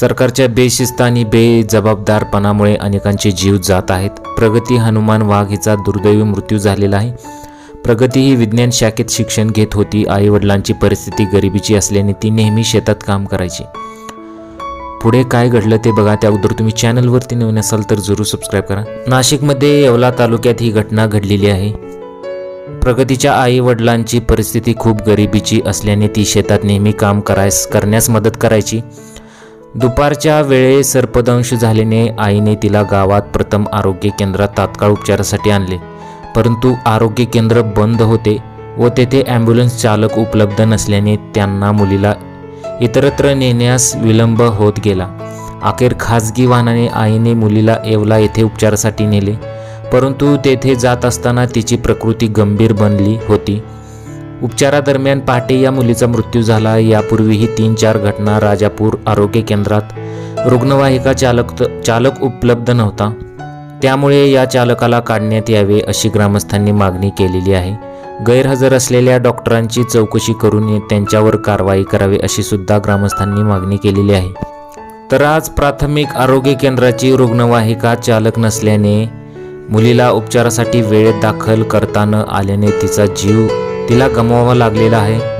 सरकारच्या बेशिस्त आणि बेजबाबदारपणामुळे अनेकांचे जीव जात आहेत. प्रगती हनुमान वाघ हिचा दुर्दैवी मृत्यू झालेला आहे. प्रगती ही विज्ञान शाखेत शिक्षण घेत होती. आईवडिलांची परिस्थिती गरिबीची असल्याने ती नेहमी शेतात काम करायची. पुढे काय घडलं ते बघा. त्या अगोदर तुम्ही चॅनलवरती नवीन असाल तर जरूर सबस्क्राईब करा. नाशिकमध्ये येवला तालुक्यात ही घटना घडलेली आहे. प्रगतीच्या आई वडिलांची परिस्थिती खूप गरिबीची असल्याने ती शेतात नेहमी काम करायस करण्यास मदत करायची. दुपारच्या वेळे सर्पदंश झाल्याने आईने तिला गावात प्रथम आरोग्य केंद्रात तात्काळ उपचारासाठी आणले. परंतु आरोग्य केंद्र बंद होते व तेथे ॲम्ब्युलन्स चालक उपलब्ध नसल्याने त्यांना मुलीला इतरत्र नेण्यास विलंब होत गेला. अखेर खाजगी वाहनाने आईने मुलीला येवला येथे उपचारासाठी नेले. परंतु तेथे जात असताना तिची प्रकृती गंभीर बनली होती. उपचारादरम्यान पहाटे या मुलीचा मृत्यू झाला. यापूर्वीही तीन चार घटना राजापूर आरोग्य केंद्रात. रुग्णवाहिका चालक चालक उपलब्ध नव्हता. त्यामुळे या चालकाला काढण्यात यावे अशी ग्रामस्थांनी मागणी केलेली आहे. गैरहजर असलेल्या डॉक्टरांची चौकशी करून त्यांच्यावर कारवाई करावी अशी सुद्धा ग्रामस्थांनी मागणी केलेली आहे. तर आज प्राथमिक आरोग्य केंद्राची रुग्णवाहिका चालक नसल्याने मुलीला उपचारासाठी वेळेत दाखल करता न आल्याने तिचा जीव तिला गमवावं लागलेला आहे.